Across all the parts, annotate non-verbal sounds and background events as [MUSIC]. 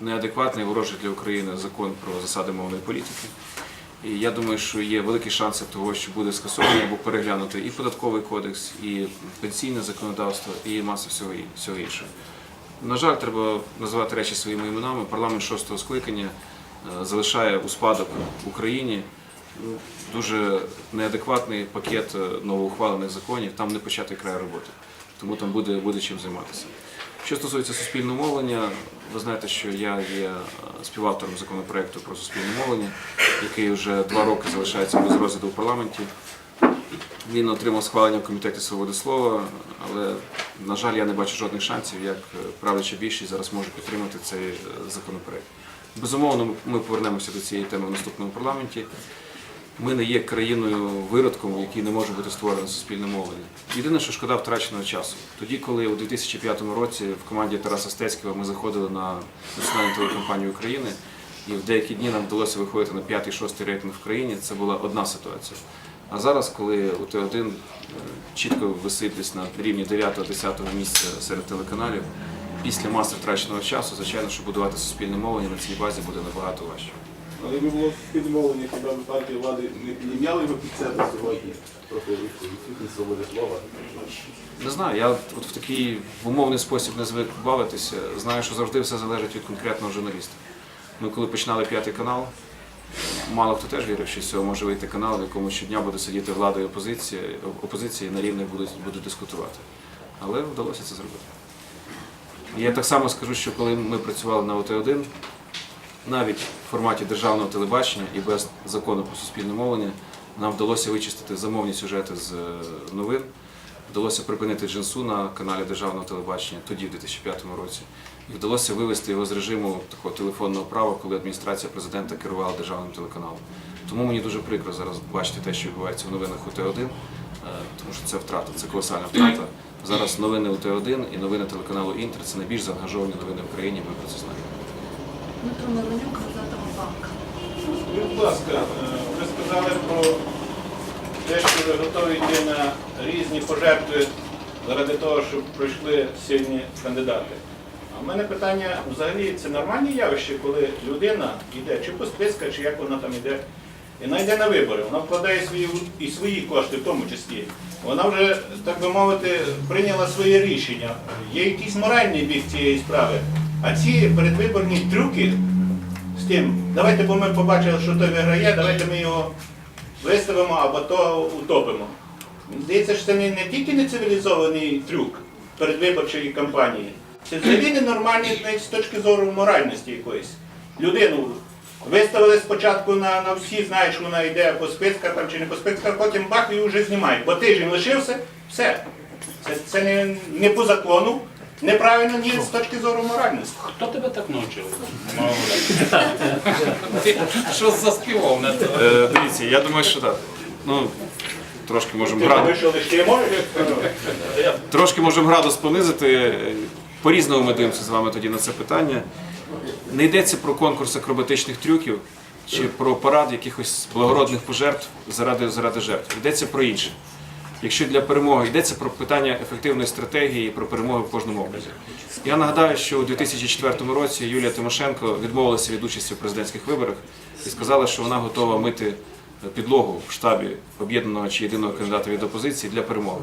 неадекватний ворожий для України закон про засади мовної політики. І я думаю, що є великі шанси того, що буде скасований або переглянутий і податковий кодекс, і пенсійне законодавство, і маса всього, всього іншого. На жаль, треба називати речі своїми іменами. Парламент шостого скликання е, залишає у спадок Україні ну, дуже неадекватний пакет е, новоухвалених законів. Там не початий край роботи, тому там буде, буде чим займатися. Що стосується суспільного мовлення, ви знаєте, що я є е, співавтором законопроекту про суспільне мовлення, який вже два роки залишається без розгляду в парламенті. Він отримав схвалення в комітеті свободи слова, але, на жаль, я не бачу жодних шансів, як е, правляча більшість зараз може підтримати цей е, законопроект. Безумовно, ми повернемося до цієї теми в наступному парламенті. Ми не є країною виродком, в якій не може бути створено суспільне мовлення. Єдине, що шкода втраченого часу. Тоді, коли у 2005 році в команді Тараса Стецького ми заходили на національну телекомпанію України, і в деякі дні нам вдалося виходити на п'ятий-шостий рейтинг в країні, це була одна ситуація. А зараз, коли у Т1 е, чітко висить на рівні 9-10 місця серед телеканалів, після маси втраченого часу, звичайно, що будувати суспільне мовлення на цій базі буде набагато важче. Але якби було підмовлення, хіба б партія влади не підняли його під себе сьогодні проти відсутність свободи слова. Не знаю, я от в такий умовний спосіб не звик бавитися. Знаю, що завжди все залежить від конкретного журналіста. Ми коли починали п'ятий канал, мало хто теж вірив, що з цього може вийти канал, в якому щодня буде сидіти влада і опозиція, опозиція і на рівних будуть, будуть дискутувати. Але вдалося це зробити. Я так само скажу, що коли ми працювали на ОТ-1, навіть в форматі державного телебачення і без закону про суспільне мовлення нам вдалося вичистити замовні сюжети з е, новин. Вдалося припинити джинсу на каналі державного телебачення тоді, в 2005 році. І вдалося вивести його з режиму такого телефонного права, коли адміністрація президента керувала державним телеканалом. Тому мені дуже прикро зараз бачити те, що відбувається в новинах УТ-1, е, тому що це втрата, це колосальна втрата. Зараз новини УТ-1 і новини телеканалу Інтер це найбільш заангажовані новини в країні, ми про це знаємо. Дмитро Миронюк, газета «Банк». Будь ласка, е, ви сказали про те, що ви готові йти на різні пожертви заради того, щоб пройшли сильні кандидати. А в мене питання взагалі це нормальне явище, коли людина йде чи по списках, чи як вона там йде, і вона йде на вибори, вона вкладає свої і свої кошти в тому числі. Вона вже, так би мовити, прийняла своє рішення. Є якийсь моральний бік цієї справи. А ці передвиборні трюки з тим, давайте, бо ми побачили, що той виграє, давайте ми його виставимо або то утопимо. Здається, що це не, не тільки не цивілізований трюк передвиборчої кампанії, це взагалі ненормальний навіть з точки зору моральності якоїсь. Людину виставили спочатку на, на всі, знають, що вона йде по списках там, чи не по списках, потім бах і вже знімають. Бо тиждень лишився, все. Це, це не, не по закону, неправильно ні з точки зору моральності. Хто тебе так навчив? Що заспівав на це? Е, дивіться, я думаю, що так. Ну, трошки можемо можеш? Трошки можемо градус понизити. По-різному ми дивимося з вами тоді на це питання. Не йдеться про конкурс акробатичних трюків чи про парад якихось благородних пожертв заради, заради жертв. Йдеться про інше. Якщо для перемоги йдеться про питання ефективної стратегії і про перемоги в кожному образі. Я нагадаю, що у 2004 році Юлія Тимошенко відмовилася від участі в президентських виборах і сказала, що вона готова мити підлогу в штабі об'єднаного чи єдиного кандидата від опозиції для перемоги.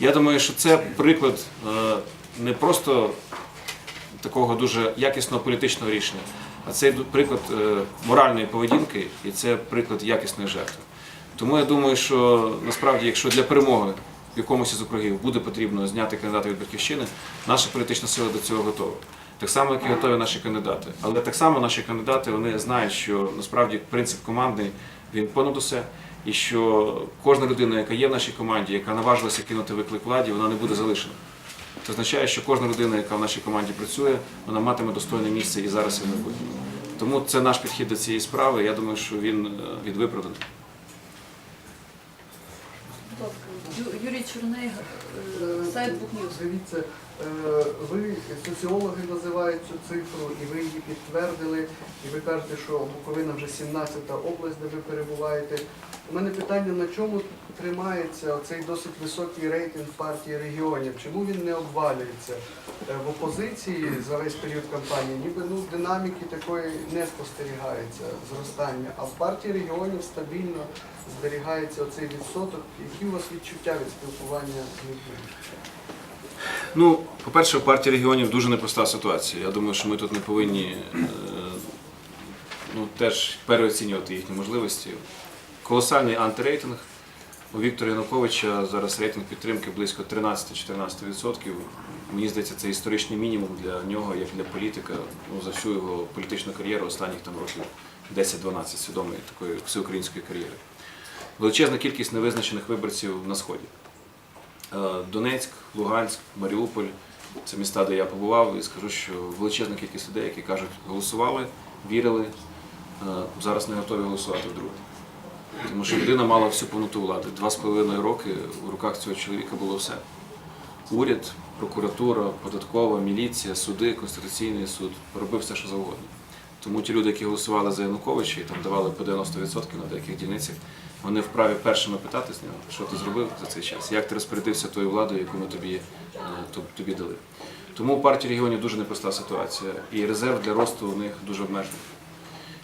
Я думаю, що це приклад е, не просто такого дуже якісного політичного рішення, а це приклад е, моральної поведінки і це приклад якісної жертви. Тому я думаю, що насправді, якщо для перемоги в якомусь із округів буде потрібно зняти кандидата від батьківщини, наша політична сила до цього готова. Так само, як і готові наші кандидати. Але так само наші кандидати вони знають, що насправді принцип командний він понад усе, і що кожна людина, яка є в нашій команді, яка наважилася кинути виклик владі, вона не буде залишена. Це означає, що кожна людина, яка в нашій команді працює, вона матиме достойне місце і зараз, і в майбутньому. Тому це наш підхід до цієї справи. Я думаю, що він е, відвиправданий. Будь ласка, Ю- Юрій Чорний, е, сайт Букньюз. Дивіться, Ви соціологи називають цю цифру, і ви її підтвердили, і ви кажете, що Буковина вже 17-та область, де ви перебуваєте. У мене питання, на чому тримається цей досить високий рейтинг партії регіонів? Чому він не обвалюється? Е, В опозиції за весь період кампанії ніби ну, динаміки такої не спостерігається зростання, а в партії регіонів стабільно зберігається оцей відсоток. Які у вас відчуття від спілкування з людьми? Ну, по-перше, у партії регіонів дуже непроста ситуація. Я думаю, що ми тут не повинні е, ну, теж переоцінювати їхні можливості. Колосальний антирейтинг. У Віктора Януковича зараз рейтинг підтримки близько 13-14%. Мені здається, це історичний мінімум для нього, як для політика, ну, за всю його політичну кар'єру останніх там років 10-12 свідомої такої всеукраїнської кар'єри. Величезна кількість невизначених виборців на сході. Е, Донецьк, Луганськ, Маріуполь це міста, де я побував, і скажу, що величезна кількість людей, які кажуть, голосували, вірили, е, зараз не готові голосувати вдруге. Тому що людина мала всю повноту влади. Два з половиною роки у руках цього чоловіка було все. Уряд, прокуратура, податкова, міліція, суди, Конституційний суд робив все, що завгодно. Тому ті люди, які голосували за Януковича і там давали по 90% на деяких дільницях, вони вправі першими питати з нього, що ти зробив за цей час, як ти розпорядився тою владою, яку ми тобі, е, тобі дали. Тому у партії регіонів дуже непроста ситуація, і резерв для росту у них дуже обмежений.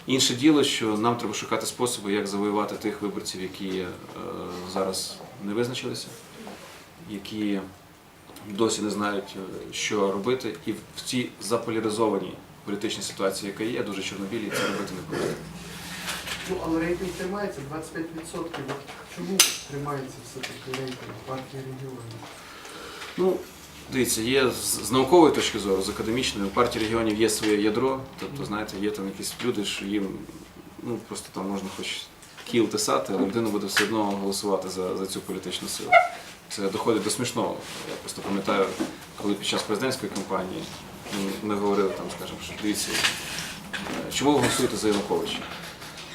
Інше діло, що нам треба шукати способи, як завоювати тих виборців, які е, зараз не визначилися, які досі не знають, е, що робити, і в цій заполяризованій політичній ситуації, яка є, дуже чорнобілі, це робити не буде. Ну, але рейтинг тримається 25%. От Чому тримається все-таки рейтинг партії регіонів? Ну, дивіться, є з наукової точки зору, з академічної, у партії регіонів є своє ядро, тобто, знаєте, є там якісь люди, що їм ну, просто там можна хоч кіл тесати, але людина буде все одно голосувати за, за цю політичну силу. Це доходить до смішного. Я просто пам'ятаю, коли під час президентської кампанії ми говорили там, скажімо, що дивіться, е, чому ви голосуєте за Януковича?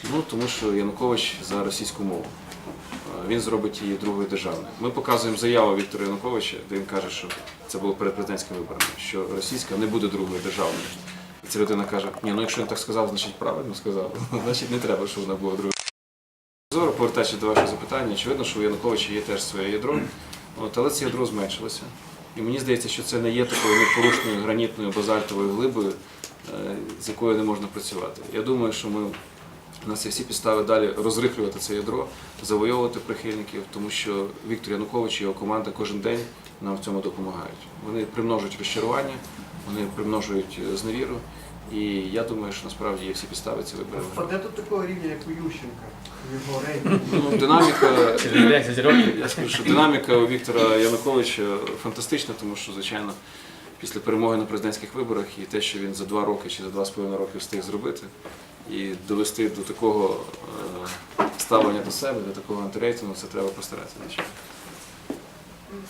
Ну, тому що Янукович за російську мову. Е, Він зробить її другою державною. Ми показуємо заяву Віктора Януковича, де він каже, що це було перед президентськими виборами, що російська не буде другою державною. І ця людина каже: ні, ну якщо він так сказав, значить правильно сказав. [LAUGHS] Значить не треба, щоб вона була другою. Зору, повертаючи до вашого запитання, очевидно, що у Януковича є теж своє ядро, от, але це ядро зменшилося. І мені здається, що це не є такою непорушною гранітною базальтовою глибою, е, з якою не можна працювати. Я думаю, що ми у нас є всі підстави далі розрихлювати це ядро, завойовувати прихильників, тому що Віктор Янукович і його команда кожен день нам в цьому допомагають. Вони примножують розчарування, вони примножують е, зневіру. І я думаю, що насправді є всі підстави ці вибори. виграти. Впаде до такого рівня, як у Ющенка, його рейтинг. Ну, динаміка, Через 10 років. я скажу, що динаміка у Віктора Януковича фантастична, тому що, звичайно, після перемоги на президентських виборах і те, що він за два роки чи за два з половиною роки встиг зробити, і довести до такого е, ставлення до себе, до такого антирейтингу, це треба постаратися.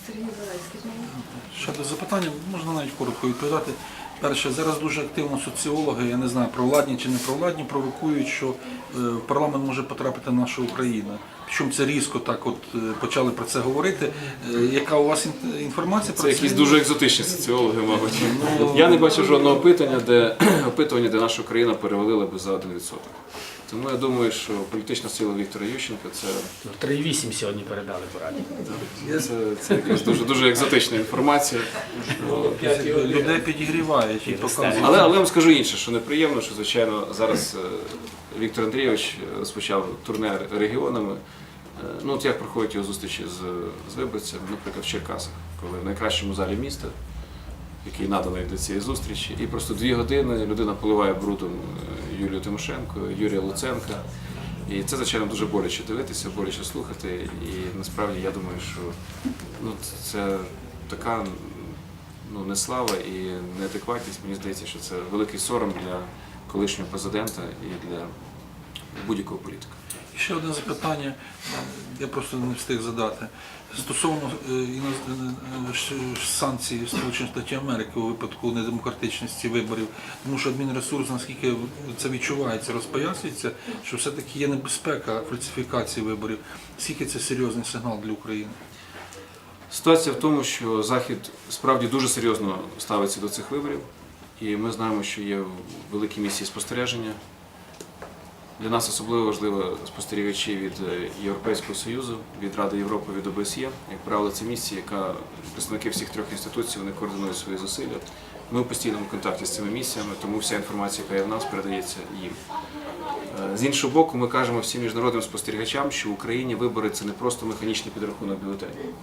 Сергій Залевський Ще Щодо запитання, можна навіть коротко відповідати. Перше, зараз дуже активно соціологи, я не знаю, провладні чи не провладні, провокують, що е, в парламент може потрапити наша Україна. Причому це різко так от е, почали про це говорити. Е, Яка у вас ін- інформація про Це якісь дуже екзотичні соціологи, мабуть. Я не бачив жодного опитання, де [CLEARS THROAT] опитування, де наша Україна перевалила би за 1%. Тому я думаю, що політична сила Віктора Ющенка це Ну, 3,8 сьогодні передали по раді. Це, це якась дуже, дуже екзотична інформація. Людей підігрівають і показують. Але, але я вам скажу інше, що неприємно, що звичайно зараз е, Віктор Андрійович розпочав турне регіонами. Е, Ну, от як проходять його зустрічі з, з виборцями, наприклад, в Черкасах, коли в найкращому залі міста, який наданий для цієї зустрічі, і просто дві години людина поливає брудом е, Юлію Тимошенко, Юрія Луценка. І це, звичайно, дуже боляче дивитися, боляче слухати. І насправді я думаю, що ну, це така ну, неслава і неадекватність. Мені здається, що це великий сором для колишнього президента і для будь-якого політика. І ще одне запитання, е, я просто не встиг задати. Стосовно е, е, ш- санкцій Сполучених Штатів Америки у випадку недемократичності виборів, тому що адмінресурс, наскільки це відчувається, розпоясується, що все-таки є небезпека фальсифікації виборів. Скільки це серйозний сигнал для України? Ситуація в тому, що Захід справді дуже серйозно ставиться до цих виборів, і ми знаємо, що є великі місії спостереження. Для нас особливо важливо спостерігачі від е, Європейського Союзу, від Ради Європи, від ОБСЄ. Як правило, це місія, яка представники всіх трьох інституцій вони координують свої зусилля. Ми в постійному контакті з цими місіями, тому вся інформація, яка є в нас, передається їм. Е, З іншого боку, ми кажемо всім міжнародним спостерігачам, що в Україні вибори це не просто механічний підрахунок бюлетенів.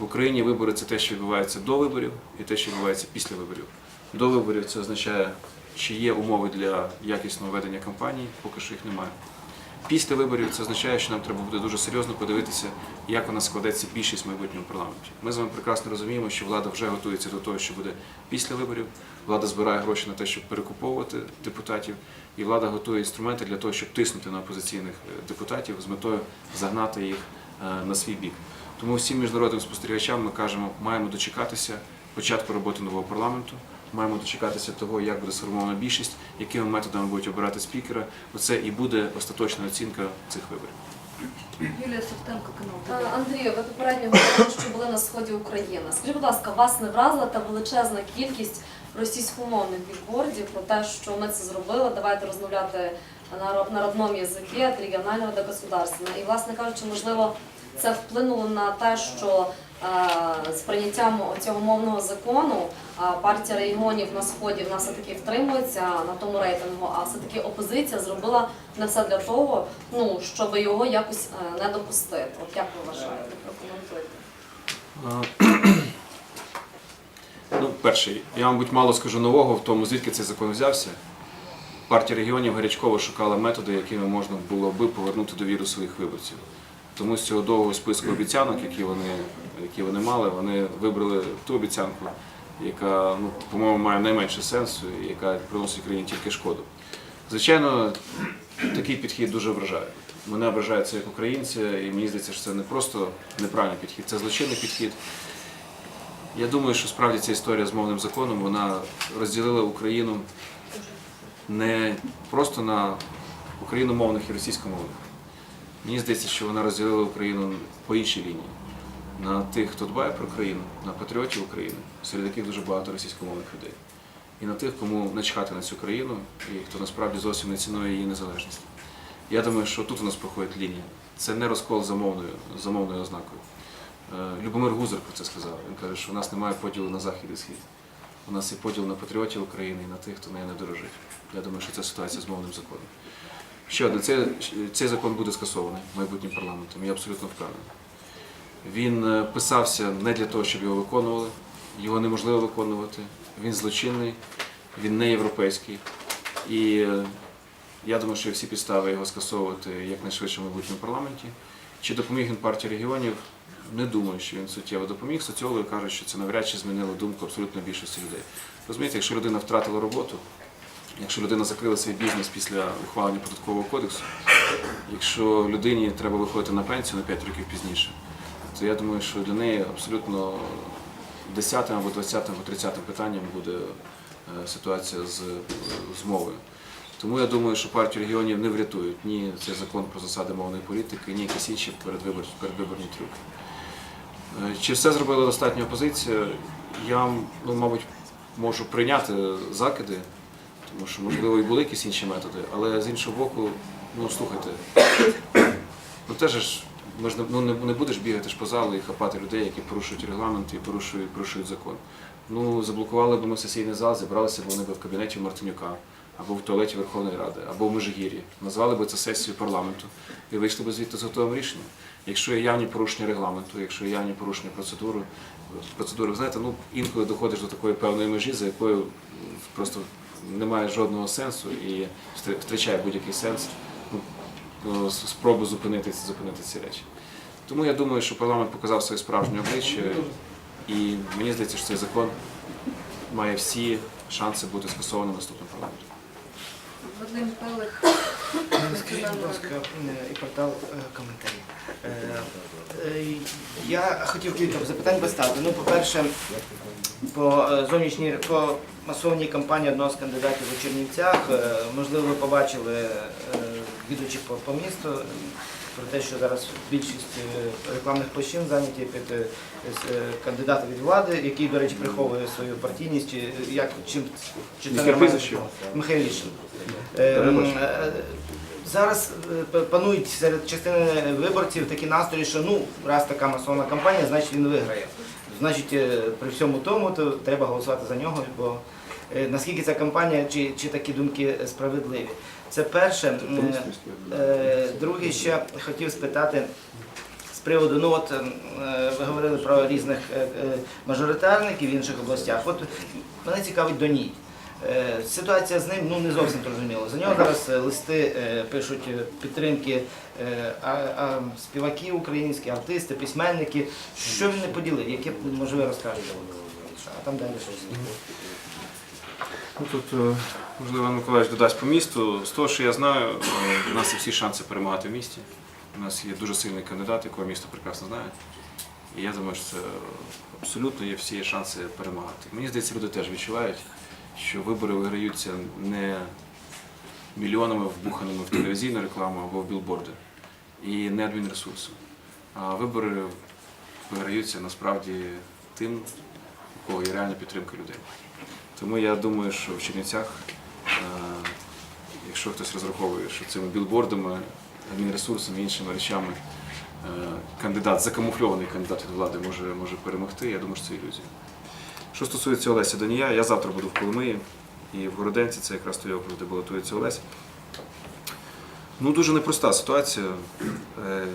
В Україні вибори це те, що відбувається до виборів, і те, що відбувається після виборів. До виборів це означає, чи є умови для якісного ведення кампанії, поки що їх немає. Після виборів це означає, що нам треба буде дуже серйозно подивитися, як вона складеться більшість в майбутньому парламенті. Ми з вами прекрасно розуміємо, що влада вже готується до того, що буде після виборів. Влада збирає гроші на те, щоб перекуповувати депутатів, і влада готує інструменти для того, щоб тиснути на опозиційних е, депутатів з метою загнати їх е, на свій бік. Тому всім міжнародним спостерігачам ми кажемо, маємо дочекатися початку роботи нового парламенту, маємо дочекатися того, як буде сформована більшість, якими методами будуть обирати спікера. Оце і буде остаточна оцінка цих виборів. Юлія Совтенко, канал Е, Андрію, ви попередньо говорили, що були на сході України. Скажіть, будь ласка, вас не вразила та величезна кількість російськомовних бікбордів про те, що ми це зробили, давайте розмовляти на ро- на родному язикі від регіонального до государственного. І, власне кажучи, можливо, це вплинуло на те, що з прийняттям цього мовного закону е, партія регіонів на сході вона все таки втримується на тому рейтингу, а все таки опозиція зробила не все для того, ну щоб його якось е, не допустити. От як ви вважаєте, прокоментуйте? Ну, перший, я, мабуть, мало скажу нового в тому, звідки цей закон взявся. Партія регіонів гарячково шукала методи, якими можна було би повернути довіру своїх виборців. Тому з цього довгого списку обіцянок, які вони, які вони мали, вони вибрали ту обіцянку, яка, ну, по-моєму, має найменше сенсу і яка приносить країні тільки шкоду. Звичайно, такий підхід дуже вражає. Мене вражає це як українця, і мені здається, що це не просто неправильний підхід, це злочинний підхід. Я думаю, що справді ця історія з мовним законом вона розділила Україну не просто на україномовних і російськомовних. Мені здається, що вона розділила Україну по іншій лінії. На тих, хто дбає про країну, на патріотів України, серед яких дуже багато російськомовних людей. І на тих, кому начхати на цю країну, і хто насправді зовсім не цінує її незалежність. Я думаю, що тут у нас проходить лінія. Це не розкол за мовною, за мовною ознакою. Е, Любомир Гузар про це сказав. Він каже, що у нас немає поділу на захід і схід. У нас є поділ на патріотів України і на тих, хто нею не дорожить. Я думаю, що це ситуація з мовним законом. Ще одне, цей, цей закон буде скасований майбутнім парламентом, я абсолютно впевнений. Він е, писався не для того, щоб його виконували. Його неможливо виконувати. Він злочинний, він не європейський. І е, я думаю, що всі підстави його скасовувати якнайшвидше в майбутньому парламенті. Чи допоміг він партії регіонів? Не думаю, що він суттєво допоміг. Соціологи кажуть, що це навряд чи змінило думку абсолютно більшості людей. Розумієте, якщо людина втратила роботу, якщо людина закрила свій бізнес після ухвалення податкового кодексу, якщо людині треба виходити на пенсію на 5 років пізніше, то я думаю, що для неї абсолютно 10 або 20 або 30 питанням буде е, ситуація з, з мовою. Тому я думаю, що партію регіонів не врятують ні цей закон про засади мовної політики, ні якісь інші передвибор, передвиборні трюки. Е, Чи все зробила достатньо опозиція? Я, ну, мабуть, можу прийняти закиди, тому що, можливо, і були якісь інші методи, але з іншого боку, ну слухайте, ну теж ж, ми ж ну, не, будеш бігати ж по залу і хапати людей, які порушують регламент і порушують, порушують закон. Ну, заблокували б ми сесійний зал, зібралися б вони б в кабінеті Мартинюка, або в туалеті Верховної Ради, або в Межигір'ї, назвали б це сесією парламенту і вийшли б звідти з готовим рішенням. Якщо є явні порушення регламенту, якщо є явні порушення процедури, процедури, знаєте, ну інколи доходиш до такої певної межі, за якою просто немає жодного сенсу і втрачає будь-який сенс ну, спроби с- зупинити, зупинити ці речі. Тому я думаю, що парламент показав своє справжнє обличчя, і мені здається, що цей закон має всі шанси бути скасованим наступним парламентом. Вадим Пелих, Скажіть, будь ласка, е, і портал коментарів. Е, е, Я хотів кілька запитань поставити. Ну, по-перше, по е, зовнішній по масовній кампанії одного з кандидатів у Чернівцях, е, можливо, ви побачили, е, їдучи по місту, про те, що зараз більшість е, рекламних площин зайняті під е, е, кандидата від влади, який, до речі, приховує свою партійність, чи як чим чи це нормально? Михайлішин. Е, м, е, Зараз панують серед частини виборців такі настрої, що ну, раз така масована кампанія, значить він виграє. Значить, при всьому тому то треба голосувати за нього, бо наскільки ця кампанія, чи, чи такі думки справедливі. Це перше. Е, Друге, ще хотів спитати з приводу, ну от е, ви говорили про різних е, мажоритарників в інших областях. От мене цікавить Доній. Ситуація з ним ну не зовсім зрозуміла. За нього зараз листи пишуть підтримки співаки українські, артисти, письменники. Що він не поділив? Яке може ви розкажете? А там далі щось. Ну, тут, е, можливо, Іван Миколаївич додасть по місту. З того, що я знаю, е, у нас є всі шанси перемагати в місті. У нас є дуже сильний кандидат, якого місто прекрасно знає. І я думаю, що це абсолютно є всі шанси перемагати. Мені здається, люди теж відчувають, що вибори виграються не мільйонами вбуханими в телевізійну рекламу або в білборди, і не адмінресурсом. А вибори виграються насправді тим, у кого є реальна підтримка людей. Тому я думаю, що в Чернівцях, е, якщо хтось розраховує, що цими білбордами, адмінресурсами іншими речами е, кандидат, закамуфльований кандидат від влади може, може перемогти, я думаю, що це ілюзія. Що стосується Олеся Данія, я завтра буду в Коломиї і в Городенці, це якраз той округ, де балотується Олесь. Ну, дуже непроста ситуація, е,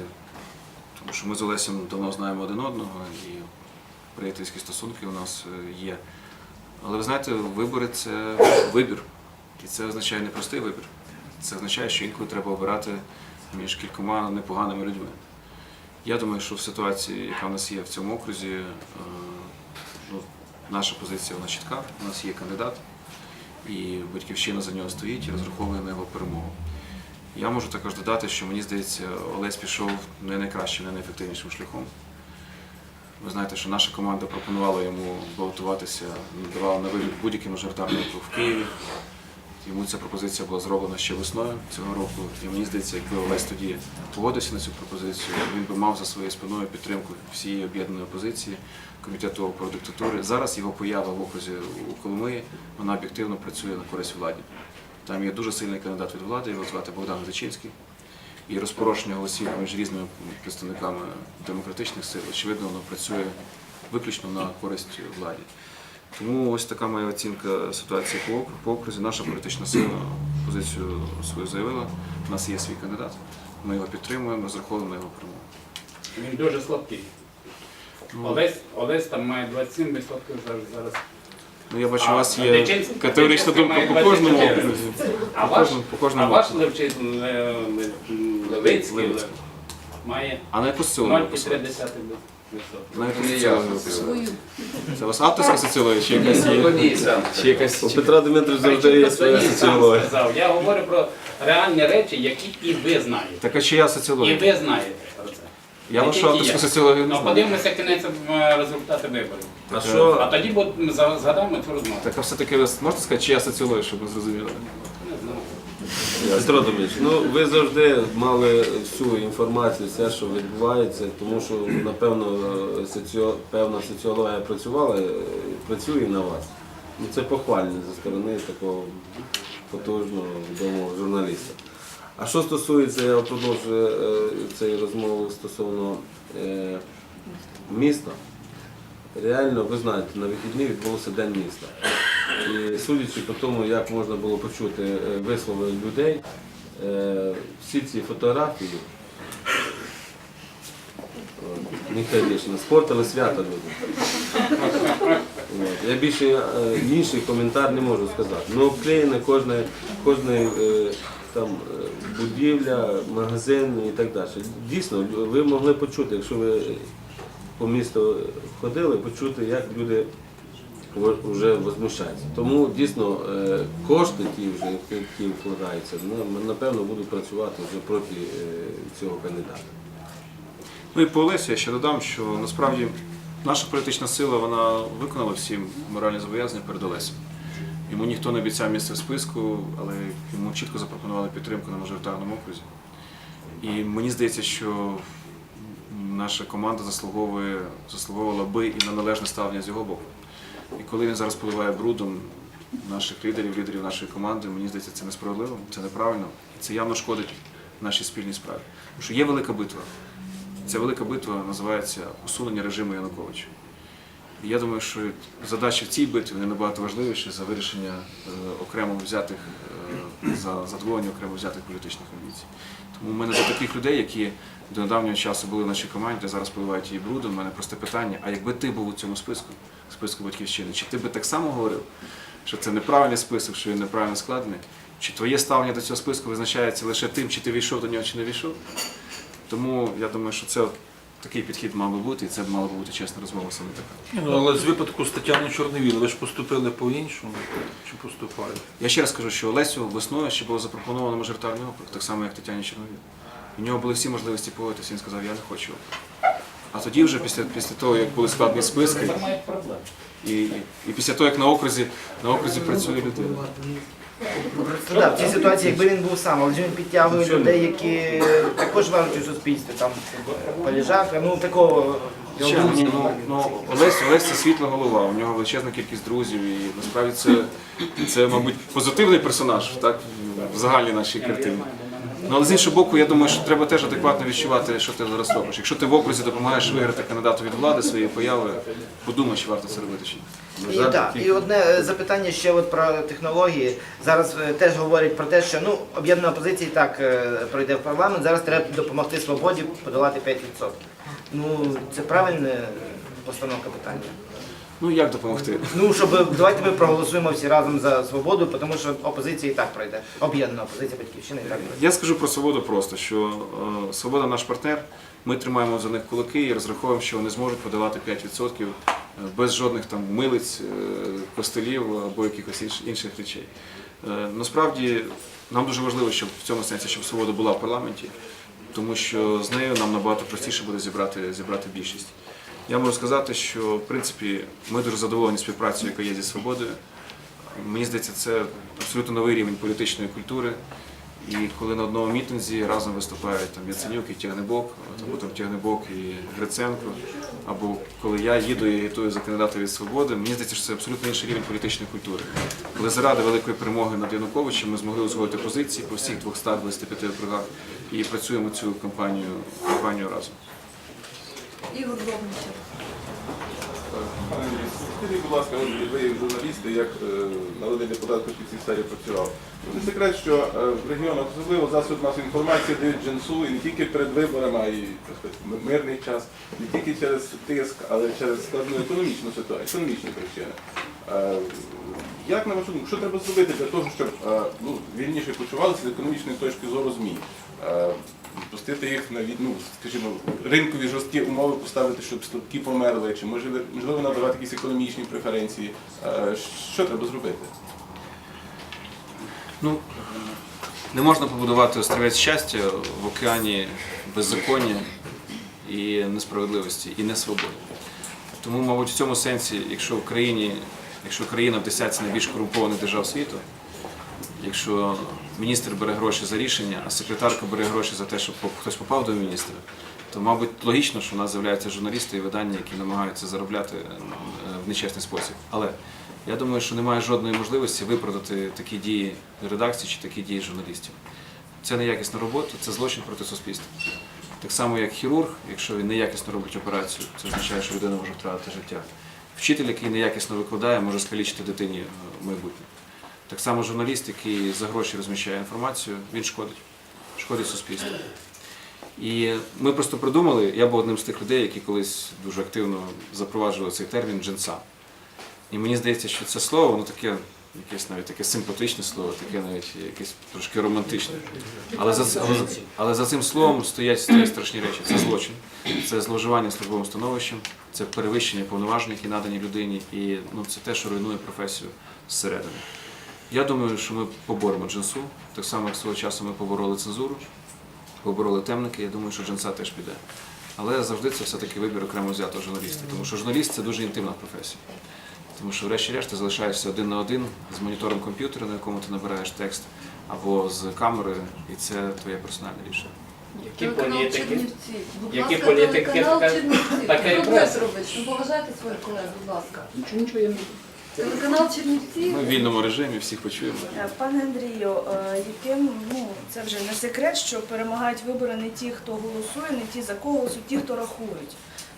тому що ми з Олесем давно знаємо один одного і приятельські стосунки у нас є. Але ви знаєте, вибори це вибір. І це означає непростий вибір. Це означає, що інколи треба обирати між кількома непоганими людьми. Я думаю, що в ситуації, яка в нас є в цьому окрузі, е, ну, наша позиція вона чітка. У нас є кандидат, і батьківщина за нього стоїть і розраховує на його перемогу. Я можу також додати, що мені здається, Олесь пішов не найкращим, не найефективнішим шляхом. Ви знаєте, що наша команда пропонувала йому балотуватися, давала на вибір будь-який мажоритарний округ в Києві. Йому ця пропозиція була зроблена ще весною цього року. І мені здається, якби Олесь тоді погодився на цю пропозицію, він би мав за своєю спиною підтримку всієї об'єднаної опозиції комітету про диктатури. Зараз його поява в окрузі у Коломиї, вона об'єктивно працює на користь владі. Там є дуже сильний кандидат від влади, його звати Богдан Зачинський. І розпорошення голосів між різними представниками демократичних сил, очевидно, воно працює виключно на користь владі. Тому ось така моя оцінка ситуації по окрузі. Наша політична сила позицію свою заявила. У нас є свій кандидат. Ми його підтримуємо, розраховуємо його перемогу. Він дуже слабкий. Олесь, Олесь там має 27% зараз. зараз. Ну, я бачу, у вас є категорична думка по кожному 24. окрузі. А По ваш, кожному- а ваш окрузі. Ле- Ле- Левицький Левицький. має А на яку соціологію ви писали? 0,3%. На яку соціологію ви писали? Це у вас авторська соціологія чи якась є? Чи якась У Петра Дмитровича завжди є своя соціологія. сказав. Я говорю про реальні речі, які і ви знаєте. Так а чия І соціологія? ви знаєте. Я вашу тільки авторську соціологію не Ну, знаю. подивимося кінець е, результати виборів. А А що тоді будемо за- згадаємо цю розмову. Так а все-таки ви можете сказати, чия соціологія, щоб ми зрозуміли? Не знаю. Петро Дмитрович, ну ви завжди мали всю інформацію, все, що відбувається, тому що напевно соціо... певна соціологія працювала, е, працює на вас. Ну це похвально зі сторони такого потужного відомого журналіста. А що стосується, я продовжую е, цієї розмови стосовно е, міста. Реально, ви знаєте, на вихідні відбувся День міста. І судячи по тому, як можна було почути е, вислови людей, всі ці фотографії Михайлішина спортили свято люди. Я більше інший коментар не можу сказати. Ну, обклеєне кожне, кожне там, е, будівля, магазин і так далі. Дійсно, ви могли почути, якщо ви по місту ходили, почути, як люди вже возмущаються. Тому дійсно е, кошти ті, вже, які вкладаються, ну, напевно, будуть працювати вже проти е, цього кандидата. Ну і по Олесі я ще додам, що насправді наша політична сила вона виконала всі моральні зобов'язання перед Олесем. Йому ніхто не обіцяв місце в списку, але йому чітко запропонували підтримку на мажоритарному окрузі. І мені здається, що наша команда заслуговує, заслуговувала би і на належне ставлення з його боку. І коли він зараз поливає брудом наших лідерів, лідерів нашої команди, мені здається, це несправедливо, це неправильно, і це явно шкодить нашій спільній справі. Тому що є велика битва. Ця велика битва називається усунення режиму Януковича. Я думаю, що задачі в цій битві набагато важливіші за вирішення е, окремо взятих, е, за задоволення окремо взятих політичних амбіцій. Тому в мене до таких людей, які до недавнього часу були в нашій команді, зараз поливають її брудом, у мене просте питання: а якби ти був у цьому списку, списку батьківщини, чи ти би так само говорив, що це неправильний список, що він неправильно складений? Чи твоє ставлення до цього списку визначається лише тим, чи ти війшов до нього, чи не війшов? Тому я думаю, що це такий підхід мав би бути, і це б мала би бути чесна розмова саме така. Ну, але з випадку з Тетяни Чорновіл, ви ж поступили по-іншому чи поступаєте? Я ще раз кажу, що Олесю весною ще було запропоновано мажоритарний округ, так само, як Тетяні Чорновіл. У нього були всі можливості погодитися, він сказав, я не хочу. А тоді вже після, після того, як були складні списки, і, і, і після того, як на окрузі, на окрузі працює людина. Ну, да, в цій ситуації, якби він був сам, але ж він підтягує людей, які також важать у суспільстві, там Поліжака, ну такого. Ще, ну, ну, Олесь, Олесь це світла голова, у нього величезна кількість друзів, і насправді це, це мабуть, позитивний персонаж так, в загальній нашій картині. Ну, але з іншого боку, я думаю, що треба теж адекватно відчувати, що ти зараз робиш. Якщо ти в окрузі допомагаєш виграти кандидату від влади своєю появою, подумай, чи варто це робити чи ні. І, так, і одне е, запитання ще от про технології. Зараз е, теж говорять про те, що ну, об'єднана опозиція і так е, пройде в парламент, зараз треба допомогти свободі подолати 5%. Ну, це правильна постановка питання. Ну як допомогти? Ну, щоб давайте ми проголосуємо всі разом за свободу, тому що опозиція і так пройде. Об'єднана опозиція батьківщина і так пройде. Я скажу про свободу просто, що е, свобода наш партнер. Ми тримаємо за них кулаки і розраховуємо, що вони зможуть подавати 5% без жодних там милиць, е, костелів або якихось інших речей. Е, Насправді нам дуже важливо, щоб в цьому сенсі, щоб свобода була в парламенті, тому що з нею нам набагато простіше буде зібрати, зібрати більшість. Я можу сказати, що в принципі ми дуже задоволені співпрацею, яка є зі свободою. Мені здається, це абсолютно новий рівень політичної культури. І коли на одному мітинзі разом виступають там Яценюк і Тягнебок, або там Тягнебок і Гриценко, або коли я їду і агітую за кандидата від свободи, мені здається, що це абсолютно інший рівень політичної культури. Коли заради великої перемоги над Януковичем ми змогли узгодити позиції по всіх 225 округах і працюємо цю кампанію, кампанію разом. Ігор Богничев. Скажіть, будь ласка, ви як журналісти, як е, народний депутат, який в цій сфері працював. Не секрет, що е, в регіонах, особливо засоб масової інформації дають джинсу і не тільки перед виборами, а й сказати, мирний час, не тільки через тиск, але через складну економічну ситуацію, економічні причини. Е, Як на вашу думку, що треба зробити для того, щоб ну, вільніше почувалися з економічної точки зору ЗМІ? Пустити їх на ну, скажімо, ринкові жорсткі умови поставити, щоб слабкі померли, чи можливо, надавати якісь економічні преференції. Е, Що треба зробити? Ну, не можна побудувати острівець щастя в океані беззаконня і несправедливості, і несвободи. Тому, мабуть, в цьому сенсі, якщо в країні, якщо країна в десятці найбільш корумпованих держав світу, якщо міністр бере гроші за рішення, а секретарка бере гроші за те, щоб хтось попав до міністра, то, мабуть, логічно, що в нас з'являються журналісти і видання, які намагаються заробляти е, в нечесний спосіб. Але я думаю, що немає жодної можливості виправдати такі дії редакції чи такі дії журналістів. Це неякісна робота, це злочин проти суспільства. Так само, як хірург, якщо він неякісно робить операцію, це означає, що людина може втратити життя. Вчитель, який неякісно викладає, може скалічити дитині е, майбутнє. Так само журналіст, який за гроші розміщає інформацію, він шкодить, шкодить суспільству. І ми просто придумали, я був одним з тих людей, які колись дуже активно запроваджували цей термін джинса. І мені здається, що це слово, воно таке, якесь навіть таке симпатичне слово, таке навіть якесь трошки романтичне. Але за, але, але за цим словом стоять, стоять страшні речі. Це злочин, це зловживання службовим становищем, це перевищення повноважень, які надані людині, і ну, це те, що руйнує професію зсередини. Я думаю, що ми поборемо джинсу, так само, як свого часу ми побороли цензуру, побороли темники, я думаю, що джинса теж піде. Але завжди це все-таки вибір окремо взятого журналіста, тому що журналіст це дуже інтимна професія. Тому що, врешті-решт, ти залишаєшся один на один з монітором комп'ютера, на якому ти набираєш текст, або з камерою, і це твоє персональне рішення. Які політики? Будь Які ласка, політики? телеканал Чернівці. таке робите? Ну, поважайте своїх колег, будь ласка. Нічого, нічого я не Телеканал Чернівці. Ми в вільному режимі всіх почуємо. Е, Пане Андрію, е, яким ну це вже не секрет, що перемагають вибори не ті, хто голосує, не ті за кого голосують, ті, хто рахують.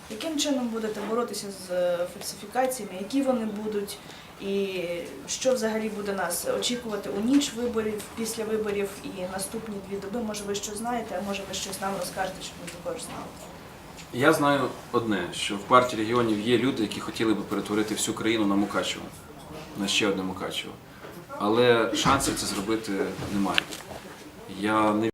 Яким чином будете боротися з е, фальсифікаціями? Які вони будуть? І що взагалі буде нас очікувати у ніч виборів, після виборів і наступні дві доби? Може, ви щось знаєте, а може ви щось нам розкажете, щоб ми також знали. Я знаю одне, що в партії регіонів є люди, які хотіли би перетворити всю країну на Мукачево, на ще одне Мукачево. Але шансів це зробити немає. Я не